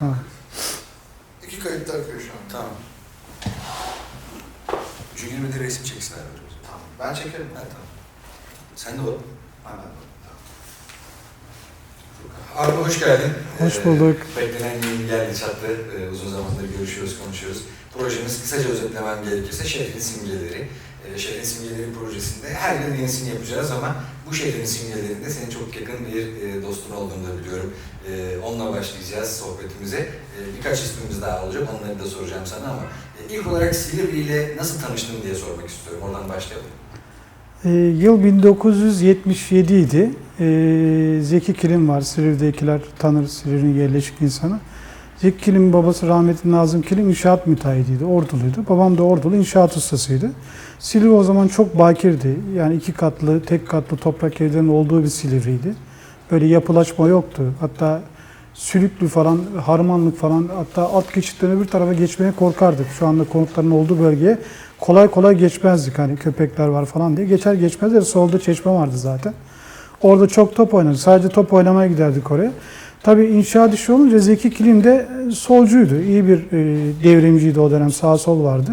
Ha. İki kayıt da akıyor şu an. Tamam. Junior bir de resim çeksinler. Tamam. Ben çekerim. Ha, tamam. Sen de ol. Hemen. Abi hoş geldin. Hoş Ee, bulduk. beklenen yayın geldi çattı. Ee, uzun zamandır görüşüyoruz, konuşuyoruz. Projemiz kısaca özetlemem gerekirse şehrin simgeleri. Ee, şehrin simgeleri projesinde her yıl yenisini yapacağız ama bu şehrin simgelerinde senin çok yakın bir e, dostun olduğunu da biliyorum. Ee, onunla başlayacağız sohbetimize. Ee, birkaç ismimiz daha olacak, onları da soracağım sana ama e, ilk olarak Silivri ile nasıl tanıştın diye sormak istiyorum. Oradan başlayalım. Ee, yıl 1977 idi. Ee, Zeki Kilim var. Silivri'dekiler tanır Silivri'nin yerleşik insanı. Zeki Kilim'in babası rahmetli Nazım Kilim inşaat müteahhidiydi. Orduluydu. Babam da ordulu inşaat ustasıydı. Silivri o zaman çok bakirdi. Yani iki katlı, tek katlı toprak evlerin olduğu bir Silivri'ydi. Böyle yapılaşma yoktu. Hatta sülüklü falan, harmanlık falan hatta at geçitten öbür tarafa geçmeye korkardık. Şu anda konutların olduğu bölgeye kolay kolay geçmezdik hani köpekler var falan diye. Geçer geçmez de solda çeşme vardı zaten. Orada çok top oynadık. Sadece top oynamaya giderdik oraya. Tabii inşaat işi olunca Zeki Kilim de e, solcuydu. İyi bir e, devrimciydi o dönem. Sağ sol vardı.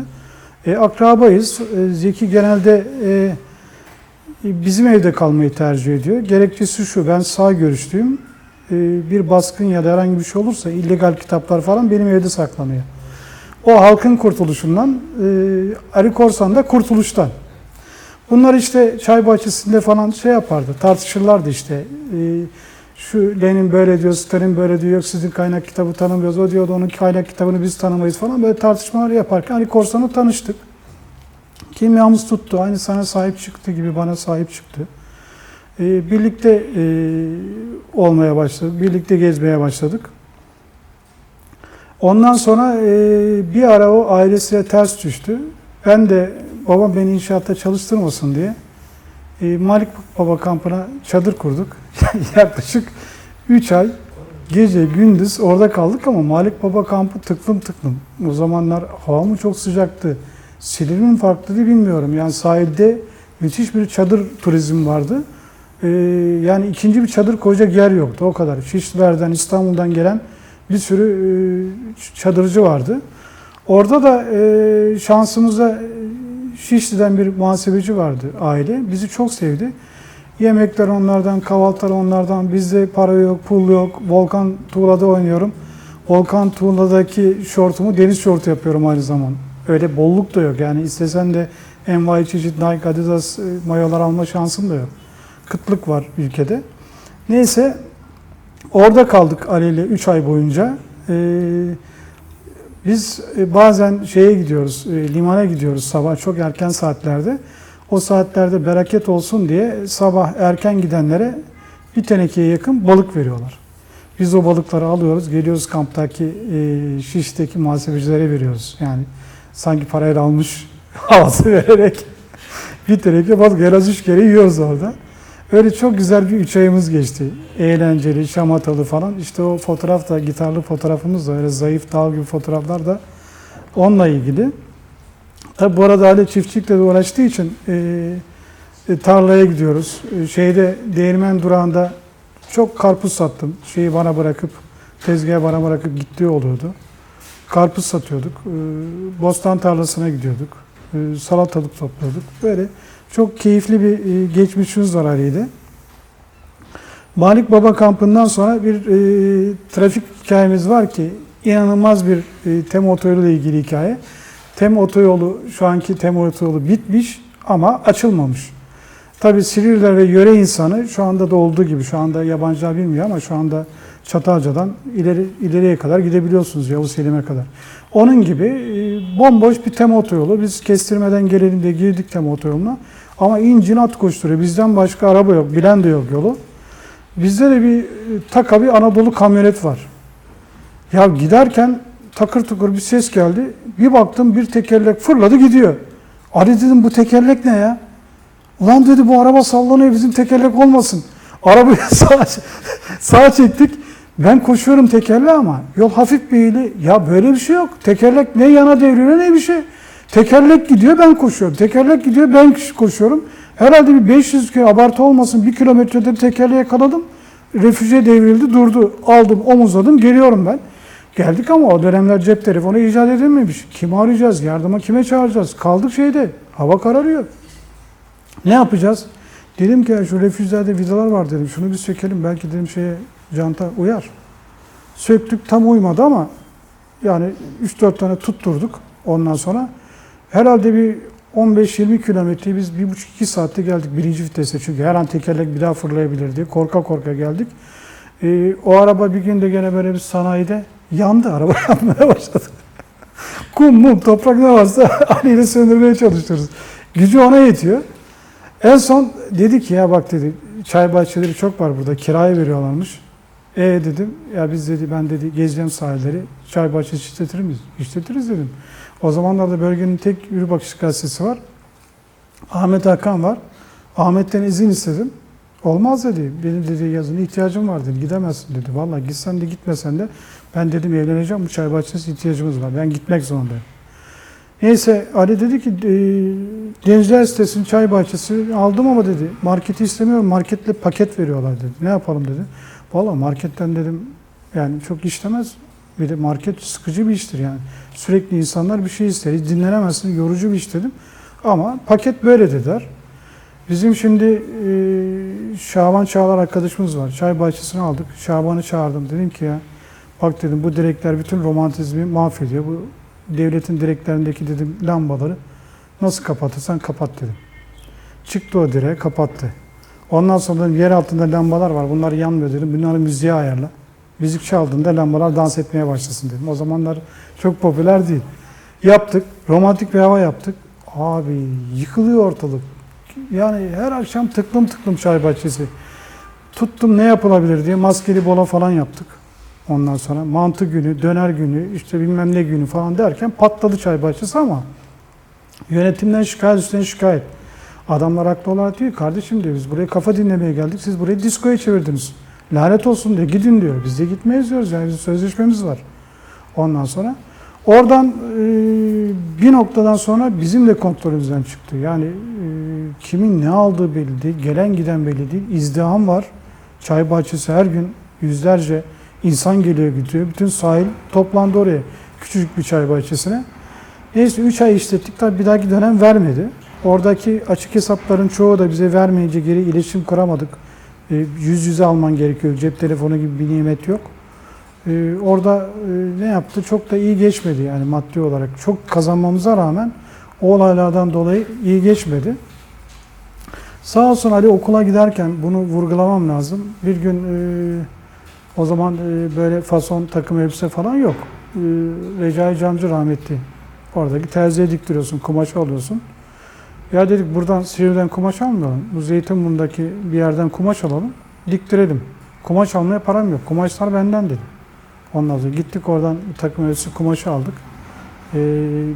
E, akrabayız. E, Zeki genelde e, bizim evde kalmayı tercih ediyor. Gerekçesi şu, ben sağ görüşlüyüm. E, bir baskın ya da herhangi bir şey olursa illegal kitaplar falan benim evde saklanıyor. O halkın kurtuluşundan, e, Ali Korsan da kurtuluştan. Bunlar işte çay bahçesinde falan şey yapardı, tartışırlardı işte. E, şu Lenin böyle diyor, Stalin böyle diyor, yok sizin kaynak kitabı tanımıyoruz, o diyordu onun kaynak kitabını biz tanımayız falan. Böyle tartışmalar yaparken Ali Korsan'la tanıştık. Kimyamız tuttu, aynı sana sahip çıktı gibi bana sahip çıktı. E, birlikte e, olmaya başladık, birlikte gezmeye başladık. Ondan sonra e, bir ara o ailesiyle ters düştü. Ben de babam beni inşaatta çalıştırmasın diye e, Malik Baba kampına çadır kurduk. Yaklaşık 3 ay gece gündüz orada kaldık ama Malik Baba kampı tıklım tıklım. O zamanlar hava mı çok sıcaktı. Silivri mi farklıydı bilmiyorum. Yani sahilde müthiş bir çadır turizmi vardı. E, yani ikinci bir çadır koyacak yer yoktu o kadar. Şişlilerden, İstanbul'dan gelen bir sürü e, çadırcı vardı. Orada da e, şansımıza e, Şişli'den bir muhasebeci vardı aile. Bizi çok sevdi. Yemekler onlardan, kahvaltılar onlardan. Bizde para yok, pul yok. Volkan Tuğla'da oynuyorum. Volkan Tuğla'daki şortumu deniz şortu yapıyorum aynı zamanda. Öyle bolluk da yok. Yani istesen de envai çeşit Nike, Adidas e, mayolar alma şansın da yok. Kıtlık var ülkede. Neyse Orada kaldık Ali ile 3 ay boyunca. Ee, biz e, bazen şeye gidiyoruz, e, limana gidiyoruz sabah çok erken saatlerde. O saatlerde bereket olsun diye sabah erken gidenlere bir tenekeye yakın balık veriyorlar. Biz o balıkları alıyoruz, geliyoruz kamptaki e, şişteki muhasebecilere veriyoruz. Yani sanki parayla almış havası vererek bir teneke balık en az üç kere yiyoruz orada. Öyle çok güzel bir üç ayımız geçti. Eğlenceli, şamatalı falan. İşte o fotoğraf da, gitarlı fotoğrafımız da öyle zayıf dağ gibi fotoğraflar da onunla ilgili. Tabi bu arada Ali çiftçilikle de uğraştığı için e, e, tarlaya gidiyoruz. E, şeyde değirmen durağında çok karpuz sattım. Şeyi bana bırakıp, tezgaha bana bırakıp gittiği oluyordu. Karpuz satıyorduk. E, bostan tarlasına gidiyorduk. E, salatalık topluyorduk. Böyle çok keyifli bir e, geçmişimiz var Ali'de. Malik Baba kampından sonra bir e, trafik hikayemiz var ki inanılmaz bir e, TEM otoyolu ile ilgili hikaye. TEM otoyolu şu anki TEM otoyolu bitmiş ama açılmamış. Tabi Silivriler ve yöre insanı şu anda da olduğu gibi şu anda yabancılar bilmiyor ama şu anda Çatalca'dan ileri ileriye kadar gidebiliyorsunuz Yavuz Selim'e kadar. Onun gibi e, bomboş bir TEM otoyolu. Biz kestirmeden gelelim diye girdik TEM otoyoluna. Ama incin at koşturuyor. Bizden başka araba yok. Bilen de yok yolu. Bizde de bir e, taka bir Anadolu kamyonet var. Ya giderken takır tukur bir ses geldi. Bir baktım bir tekerlek fırladı gidiyor. Ali dedim bu tekerlek ne ya? Ulan dedi bu araba sallanıyor bizim tekerlek olmasın. Arabayı sağa, sağa çektik. Ben koşuyorum tekerle ama yol hafif bir eğili. Ya böyle bir şey yok. Tekerlek ne yana devriyor ne bir şey. Tekerlek gidiyor ben koşuyorum. Tekerlek gidiyor ben koşuyorum. Herhalde bir 500 kilo abartı olmasın bir kilometrede tekerleği yakaladım. Refüje devrildi durdu. Aldım omuzladım geliyorum ben. Geldik ama o dönemler cep telefonu icat edilmemiş. Kimi arayacağız? Yardıma kime çağıracağız? Kaldık şeyde. Hava kararıyor. Ne yapacağız? Dedim ki şu refüjlerde vidalar var dedim. Şunu bir sökelim. Belki dedim şeye canta uyar. Söktük tam uymadı ama yani 3-4 tane tutturduk ondan sonra. Herhalde bir 15-20 kilometreyi biz 1,5-2 saatte geldik birinci vitese. Çünkü her an tekerlek bir daha fırlayabilir diye korka korka geldik. Ee, o araba bir gün de gene böyle bir sanayide yandı. Araba yanmaya başladı. Kum, mum, toprak ne varsa aliyle söndürmeye çalışıyoruz. Gücü ona yetiyor. En son dedi ki ya bak dedi çay bahçeleri çok var burada kiraya veriyorlarmış. E dedim ya biz dedi ben dedi gezeceğim sahilleri çay bahçesi işletir miyiz? İşletiriz dedim. O zamanlarda bölgenin tek yürü bakış gazetesi var. Ahmet Hakan var. Ahmet'ten izin istedim. Olmaz dedi. Benim dedi yazın ihtiyacım var dedi. Gidemezsin dedi. Vallahi gitsen de gitmesen de ben dedim evleneceğim bu çay bahçesi ihtiyacımız var. Ben gitmek zorundayım. Neyse Ali dedi ki e, Gençler sitesinin çay bahçesi aldım ama dedi marketi istemiyorum. Marketle paket veriyorlar dedi. Ne yapalım dedi. Valla marketten dedim yani çok işlemez. Bir de market sıkıcı bir iştir yani. Sürekli insanlar bir şey ister. Hiç dinlenemezsin. Yorucu bir iş dedim. Ama paket böyle dediler. Bizim şimdi e, Şaban Çağlar arkadaşımız var. Çay bahçesini aldık. Şaban'ı çağırdım. Dedim ki ya bak dedim bu direkler bütün romantizmi mahvediyor. Bu devletin direklerindeki dedim lambaları nasıl kapatırsan kapat dedim. Çıktı o direğe kapattı. Ondan sonra dedim, yer altında lambalar var. Bunlar yanmıyor dedim. Bunları müziğe ayarla. Müzik çaldığında lambalar dans etmeye başlasın dedim. O zamanlar çok popüler değil. Yaptık. Romantik bir hava yaptık. Abi yıkılıyor ortalık. Yani her akşam tıklım tıklım çay bahçesi. Tuttum ne yapılabilir diye maskeli bola falan yaptık. Ondan sonra mantı günü, döner günü, işte bilmem ne günü falan derken patladı çay bahçesi ama yönetimden şikayet üstüne şikayet. Adamlar haklı olarak diyor kardeşim diyor biz buraya kafa dinlemeye geldik siz burayı diskoya çevirdiniz. Lanet olsun diyor gidin diyor. Biz de gitmeyiz diyoruz yani sözleşmemiz var. Ondan sonra oradan e, bir noktadan sonra bizim de kontrolümüzden çıktı. Yani e, kimin ne aldığı belli değil, gelen giden belli değil. İzdiham var. Çay bahçesi her gün yüzlerce insan geliyor gidiyor. Bütün sahil toplandı oraya. Küçücük bir çay bahçesine. Neyse 3 ay işlettik. Tabii bir dahaki dönem vermedi. Oradaki açık hesapların çoğu da bize vermeyince geri iletişim kuramadık. E, yüz yüze alman gerekiyor. Cep telefonu gibi bir nimet yok. E, orada e, ne yaptı? Çok da iyi geçmedi yani maddi olarak. Çok kazanmamıza rağmen o olaylardan dolayı iyi geçmedi. Sağ olsun Ali okula giderken bunu vurgulamam lazım. Bir gün e, o zaman e, böyle fason takım elbise falan yok. E, Recai Camcı rahmetli. Oradaki terziye diktiriyorsun, kumaşı alıyorsun. Ya dedik buradan Silivri'den kumaş almayalım. Bu Zeytinburnu'ndaki bir yerden kumaş alalım. Diktirelim. Kumaş almaya param yok. Kumaşlar benden dedi. Ondan sonra gittik oradan takım elbise kumaşı aldık. Ee,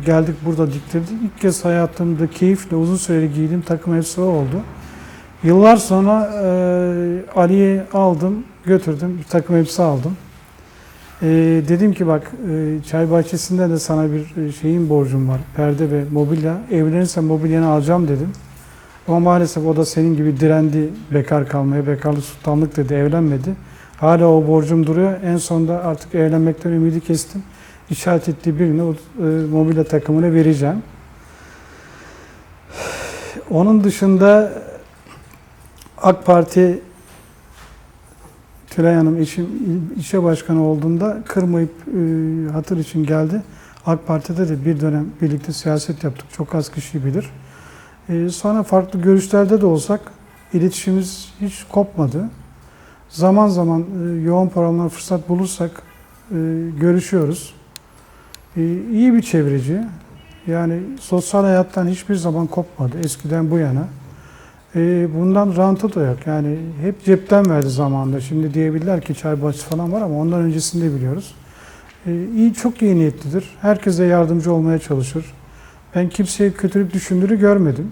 geldik burada diktirdik. İlk kez hayatımda keyifle uzun süreli giydiğim takım elbise oldu. Yıllar sonra e, Ali'yi aldım, götürdüm. Bir takım elbise aldım. Ee, dedim ki bak e, çay bahçesinde de sana bir e, şeyin borcum var. Perde ve mobilya. Evlenirsen mobilyanı alacağım dedim. Ama maalesef o da senin gibi direndi bekar kalmaya. Bekarlık sultanlık dedi evlenmedi. Hala o borcum duruyor. En sonunda artık evlenmekten ümidi kestim. İşaret ettiği birine o e, mobilya takımını vereceğim. Onun dışında AK Parti Tülay Hanım eşim il- ilçe başkanı olduğunda kırmayıp e, hatır için geldi. AK Parti'de de bir dönem birlikte siyaset yaptık. Çok az kişi bilir. E, sonra farklı görüşlerde de olsak iletişimimiz hiç kopmadı. Zaman zaman e, yoğun programlar fırsat bulursak e, görüşüyoruz. E, iyi bir çevreci. Yani sosyal hayattan hiçbir zaman kopmadı eskiden bu yana. E, bundan rantı da yok. Yani hep cepten verdi zamanında. Şimdi diyebilirler ki çay bahçesi falan var ama ondan öncesinde biliyoruz. E, iyi, çok iyi niyetlidir. Herkese yardımcı olmaya çalışır. Ben kimseye kötülük düşündüğünü görmedim.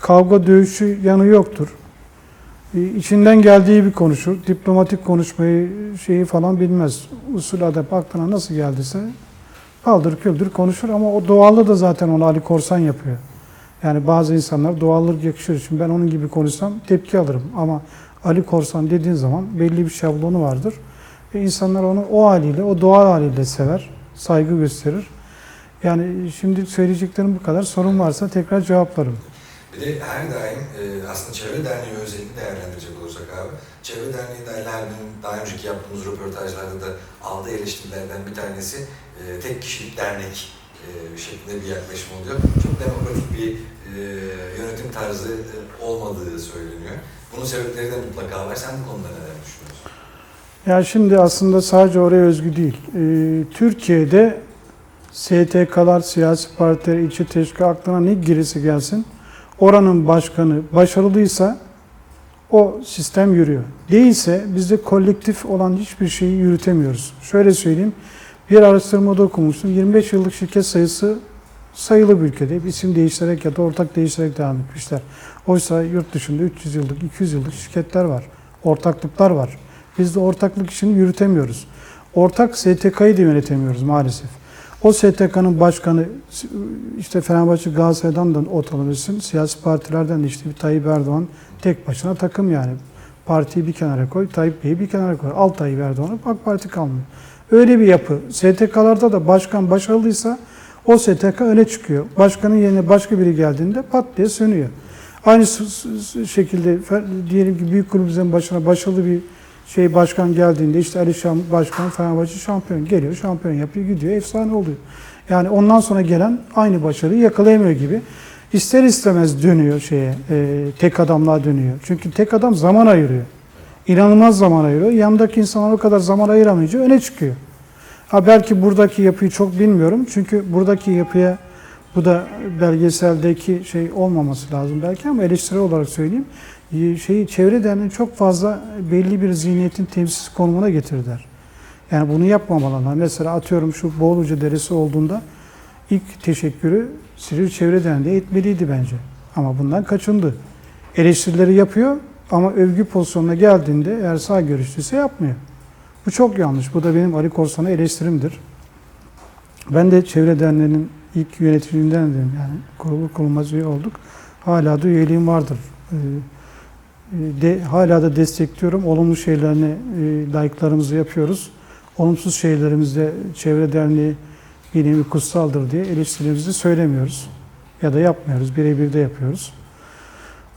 Kavga dövüşü yanı yoktur. E, içinden geldiği bir konuşur. Diplomatik konuşmayı şeyi falan bilmez. Usul adep aklına nasıl geldiyse paldır küldür konuşur ama o doğallığı da zaten onu Ali Korsan yapıyor. Yani bazı insanlar doğallık yakışır için ben onun gibi konuşsam tepki alırım. Ama Ali Korsan dediğin zaman belli bir şablonu vardır. Ve insanlar onu o haliyle, o doğal haliyle sever, saygı gösterir. Yani şimdi söyleyeceklerim bu kadar. Sorun varsa tekrar cevaplarım. Bir de her daim e, aslında Çevre Derneği özellikle değerlendirecek olursak abi, Çevre Derneği Derneği'nin daha önceki yaptığımız röportajlarda da aldığı eleştirilerden bir tanesi e, tek kişilik dernek e, şeklinde bir yaklaşım oluyor. Çok demokratik bir e, yönetim tarzı e, olmadığı söyleniyor. Bunun sebepleri de mutlaka var. Sen bu konuda neler düşünüyorsun? Ya şimdi aslında sadece oraya özgü değil. Ee, Türkiye'de STK'lar, siyasi partiler, ilçe teşkilat aklına ne girisi gelsin. Oranın başkanı başarılıysa o sistem yürüyor. Değilse biz de kolektif olan hiçbir şeyi yürütemiyoruz. Şöyle söyleyeyim. Bir araştırmada okumuştum. 25 yıllık şirket sayısı sayılı bir ülkede. İsim değiştirerek ya da ortak değiştirerek devam etmişler. Oysa yurt dışında 300 yıllık, 200 yıllık şirketler var. Ortaklıklar var. Biz de ortaklık işini yürütemiyoruz. Ortak STK'yı da yönetemiyoruz maalesef. O STK'nın başkanı işte Fenerbahçe Galatasaray'dan da ot alabilirsin. Siyasi partilerden de işte bir Tayyip Erdoğan tek başına takım yani. Partiyi bir kenara koy, Tayyip Bey'i bir kenara koy. Al Tayyip Erdoğan'ı AK Parti kalmıyor. Öyle bir yapı. STK'larda da başkan başarılıysa o STK öne çıkıyor. Başkanın yerine başka biri geldiğinde pat diye sönüyor. Aynı şekilde diyelim ki büyük kulübümüzün başına başarılı bir şey başkan geldiğinde işte Ali Şam başkan Fenerbahçe şampiyon geliyor, şampiyon yapıyor, gidiyor, efsane oluyor. Yani ondan sonra gelen aynı başarıyı yakalayamıyor gibi. İster istemez dönüyor şeye, e, tek adamlığa dönüyor. Çünkü tek adam zaman ayırıyor. İnanılmaz zaman ayırıyor. Yanındaki insanlar o kadar zaman ayıramayınca öne çıkıyor. Ha belki buradaki yapıyı çok bilmiyorum. Çünkü buradaki yapıya bu da belgeseldeki şey olmaması lazım belki ama eleştiri olarak söyleyeyim. Ee, Şeyi çevre derneği çok fazla belli bir zihniyetin temsilcisi konumuna getirdiler. Yani bunu yapmamalılar. Mesela atıyorum şu Boğuluca Deresi olduğunda ilk teşekkürü Silivri Çevre Derneği etmeliydi bence. Ama bundan kaçındı. Eleştirileri yapıyor ama övgü pozisyonuna geldiğinde eğer sağ görüşlüyse yapmıyor. Bu çok yanlış. Bu da benim Ali Korsan'a eleştirimdir. Ben de Çevre Derneği'nin ilk yöneticilerindenim. Yani kurulu kurulmaz üye olduk. Hala da üyeliğim vardır. Ee, De, hala da destekliyorum. Olumlu şeylerini, e, layıklarımızı yapıyoruz. Olumsuz şeylerimizde Çevre Derneği bir nevi kutsaldır diye eleştirilerimizi söylemiyoruz. Ya da yapmıyoruz. Birebir de yapıyoruz.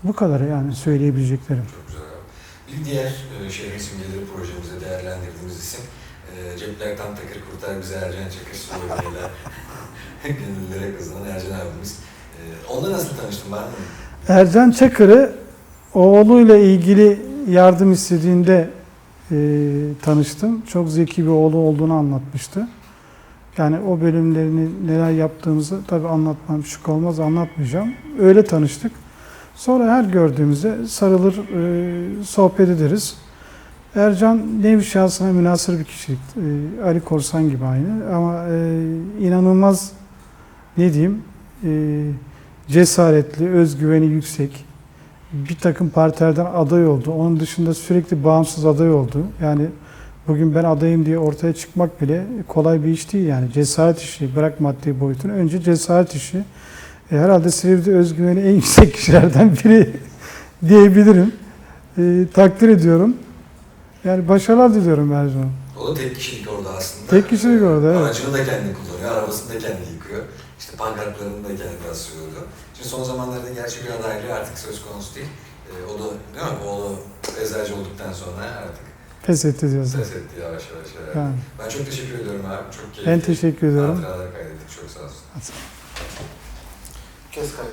Bu kadar yani söyleyebileceklerim. Çok güzel abi. Bir diğer e, şehrin simgeleri projemizde değerlendirdiğimiz isim e, Cepler Tam Takır Kurtar Bizi Ercan Çakır sloganıyla gönüllere kazınan Ercan abimiz. E, onunla nasıl tanıştın mı? Ercan Çakır'ı oğluyla ilgili yardım istediğinde e, tanıştım. Çok zeki bir oğlu olduğunu anlatmıştı. Yani o bölümlerini neler yaptığımızı tabii anlatmam şık olmaz anlatmayacağım. Öyle tanıştık. Sonra her gördüğümüzde sarılır, e, sohbet ederiz. Ercan nevi şahsına münasır bir kişilik. E, Ali Korsan gibi aynı ama e, inanılmaz ne diyeyim e, cesaretli, özgüveni yüksek. Bir takım partilerden aday oldu. Onun dışında sürekli bağımsız aday oldu. Yani bugün ben adayım diye ortaya çıkmak bile kolay bir iş değil yani. Cesaret işi, bırak maddi boyutunu. Önce cesaret işi. E, herhalde Silivri'de özgüveni en yüksek kişilerden biri diyebilirim. E, takdir ediyorum. Yani başarılar diliyorum Ercan'a. O da tek kişilik orada aslında. Tek kişilik orada, evet. Aracını da kendi kullanıyor, arabasını da kendi yıkıyor. İşte pankartlarını da kendi asıyordu. Şimdi son zamanlarda gerçi bir adaylığı artık söz konusu değil. E, o da değil mi? Oğlu eczacı olduktan sonra artık Pes etti diyorsun. ses etti yavaş yavaş. Yani. Ben çok teşekkür ediyorum abi. Çok keyifli. Ben teşekkür ediyorum. Hatıralar kaydettik. Çok sağ olsun. Kes kaydı.